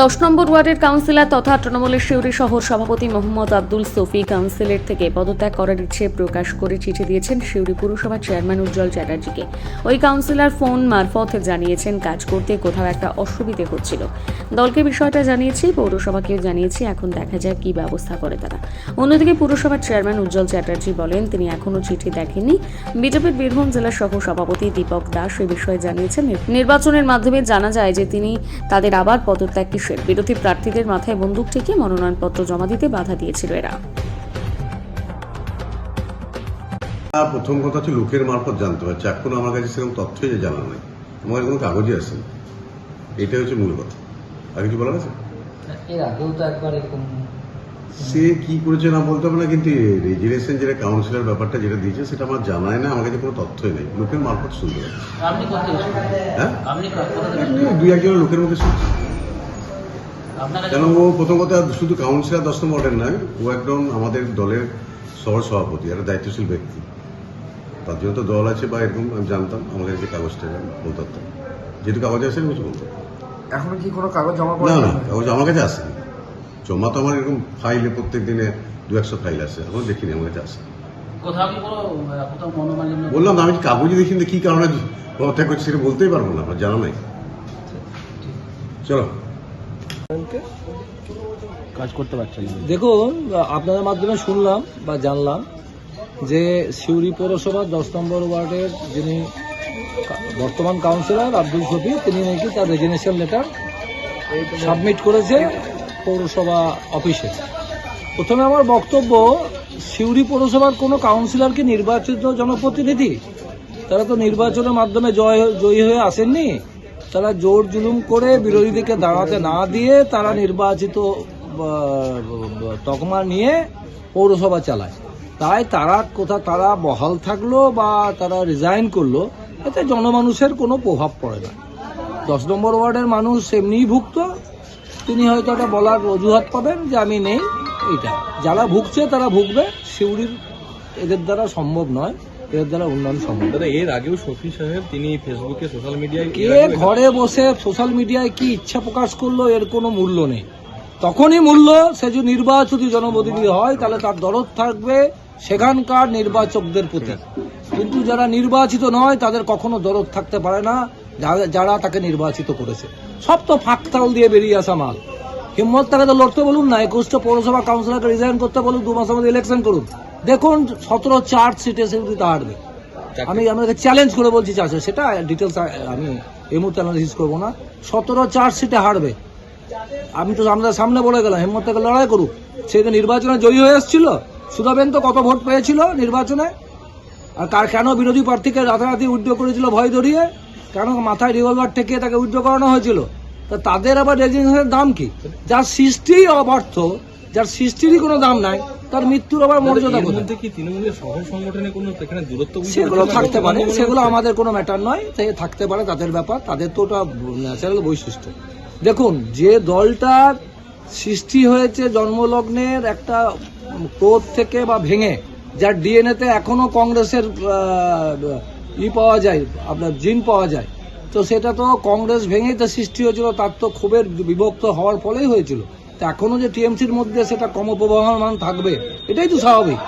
দশ নম্বর ওয়ার্ডের কাউন্সিলর তথা তৃণমূলের শিউরি শহর সভাপতি মোহাম্মদ আব্দুল সফি কাউন্সিলের থেকে পদত্যাগ করার ইচ্ছে প্রকাশ করে চিঠি দিয়েছেন শিউরি পুরসভার চেয়ারম্যান উজ্জ্বল চ্যাটার্জিকে। ওই কাউন্সিলর ফোন মারফত জানিয়েছেন, কাজ করতে কোথাও একটা অসুবিধে হচ্ছিল। দলকে বিষয়টা জানিয়েছি, পৌরসভাকেও জানিয়েছি, এখন দেখা যায় কি ব্যবস্থা করে তারা। অন্যদিকে পুরসভার চেয়ারম্যান উজ্জ্বল চ্যাটার্জি বলেন, তিনি এখনও চিঠি দেখেননি। বিজেপির বীরভূম জেলা সহ সভাপতি দীপক দাস এ বিষয়ে জানিয়েছেন, নির্বাচনের মাধ্যমে জানা যায় যে তিনি তাদের আবার পদত্যাগ কিসের বিরোধী প্রার্থীদের মাথায় বন্দুক ঠেকিয়ে মনোনয়নপত্র জমা দিতে বাধা দিয়েছিল এরা। প্রথম কথা হচ্ছে লোকের মারফত জানতে পারছে এখনও আমার কাছে সেরকম তথ্যই যে জানা নেই। আমার কাছে কোনো কাগজই আসেন। এটাই হচ্ছে মূল কথা। আর কিছু বলার আছে? এর আগেও তো একবার এরকম সে কি করেছে না বলতে হবে না কিন্তু রেজিনেশন যেটা কাউন্সিলর ব্যাপারটা যেটা দিয়েছে সেটা আমার জানায় না। আমার কাছে কোনো তথ্যই নেই। লোকের মারফত শুনতে পাচ্ছি। আপনি কত হ্যাঁ? দুই একজনের লোকের মধ্যে শুনছি। কেন ও প্রথম কথা শুধু কাউন্সিলর দশ নম্বর ওয়ার্ডের নয় ও একজন আমাদের দলের শহর সভাপতি একটা দায়িত্বশীল ব্যক্তি। তার জন্য তো দল আছে বা এরকম আমি জানতাম আমার কাছে যে কাগজটা বলতে যেহেতু কাগজ আছে আমি কিছু বলতে পারতাম। কি কোনো কাগজ জমা না না কাগজ আমার কাছে আসেনি। জমা তো আমার এরকম ফাইলে প্রত্যেক দিনে দু একশো ফাইল আছে এখন দেখিনি আমার কাছে আসে বললাম আমি কাগজে দেখিনি কি কারণে পদত্যাগ করছি সেটা বলতেই পারব না আমার জানা নাই। চলো। কাজ করতে পারছেন দেখুন আপনাদের মাধ্যমে শুনলাম বা জানলাম যে সিউড়ি পৌরসভার দশ নম্বর ওয়ার্ডের যিনি বর্তমান কাউন্সিলর আব্দুল শফি তিনি নাকি তার রেজিগনেশন লেটার সাবমিট করেছে পৌরসভা অফিসে। প্রথমে আমার বক্তব্য সিউড়ি পৌরসভার কোনো কাউন্সিলর কি নির্বাচিত জনপ্রতিনিধি? তারা তো নির্বাচনের মাধ্যমে জয় জয়ী হয়ে আসেননি। তারা জোর জুলুম করে বিরোধীদেরকে দাঁড়াতে না দিয়ে তারা নির্বাচিত তকমা নিয়ে পৌরসভা চালায়। তাই তারা কোথা, তারা বহাল থাকল বা তারা রিজাইন করল, এতে জনমানুষের কোনো প্রভাব পড়ে না। দশ নম্বর ওয়ার্ডের মানুষ এমনিই ভুক্ত। তিনি হয়তো একটা বলার অজুহাত পাবেন যে আমি নেই এটা যারা ভুগছে তারা ভুগবে শিউরির এদের দ্বারা সম্ভব নয়। এদের দ্বারা উন্নয়ন সম্ভব। দাদা এর আগেও শফি সাহেব তিনি ফেসবুকে সোশ্যাল মিডিয়ায় কে ঘরে বসে সোশ্যাল মিডিয়ায় কি ইচ্ছা প্রকাশ করল এর কোনো মূল্য নেই। তখনই মূল্য সে যদি নির্বাচিত জনপ্রতিনিধি হয় তাহলে তার দরদ থাকবে সেখানকার নির্বাচকদের প্রতি। কিন্তু যারা নির্বাচিত নয় তাদের কখনো দরদ থাকতে পারে না যারা- যারা তাকে নির্বাচিত করেছে। সব তো ফাঁকতাল দিয়ে বেরিয়ে আসা মাল। হিম্মত তাকে তো লড়তে বলুন না একুশটা পৌরসভা কাউন্সিলরকে রিজাইন করতে বলুন দু মাসের মধ্যে ইলেকশন করুন। দেখুন সতেরো চার সিটে সেগুলিতে হারবে আমি আমাকে চ্যালেঞ্জ করে বলছি চাষে সেটা ডিটেলস আমি এই মুহূর্তে অ্যানালিসিস করব না। সতেরো চার সিটে হারবে। আমি তো আমাদের সামনে বলে গেলাম হেমন্ত থেকে লড়াই করুক। সে তো নির্বাচনে জয়ী হয়ে এসেছিল। সুধাবেন তো কত ভোট পেয়েছিল নির্বাচনে? আর কার কেন বিরোধী প্রার্থীকে রাতারাতি উইথড্র করেছিল ভয় ধরিয়ে? কেন মাথায় রিভলভার ঠেকিয়ে তাকে উইথড্র করানো হয়েছিল? তা তাদের আবার রেজিগনেশনের দাম কি? যার সৃষ্টি অবার্থ যার সৃষ্টিরই কোনো দাম নাই তার মৃত্যুর আবার মর্যাদা মধ্যে কি তৃণমূলের সহ সংগঠনে কোনো এখানে দূরত্ব সেগুলো থাকতে পারে সেগুলো আমাদের কোনো ম্যাটার নয় তাই থাকতে পারে তাদের ব্যাপার তাদের তো ওটা ন্যাচারাল বৈশিষ্ট্য। দেখুন যে দলটার সৃষ্টি হয়েছে জন্মলগ্নের একটা ক্রোধ থেকে বা ভেঙে যার ডিএনএতে এখনও কংগ্রেসের ই পাওয়া যায় আপনার জিন পাওয়া যায় তো সেটা তো কংগ্রেস ভেঙেই তো সৃষ্টি হয়েছিল তার তো ক্ষোভের বিভক্ত হওয়ার ফলেই হয়েছিল। এখনও যে টিএমসির মধ্যে সেটা কম প্রবাহমান থাকবে এটাই তো স্বাভাবিক।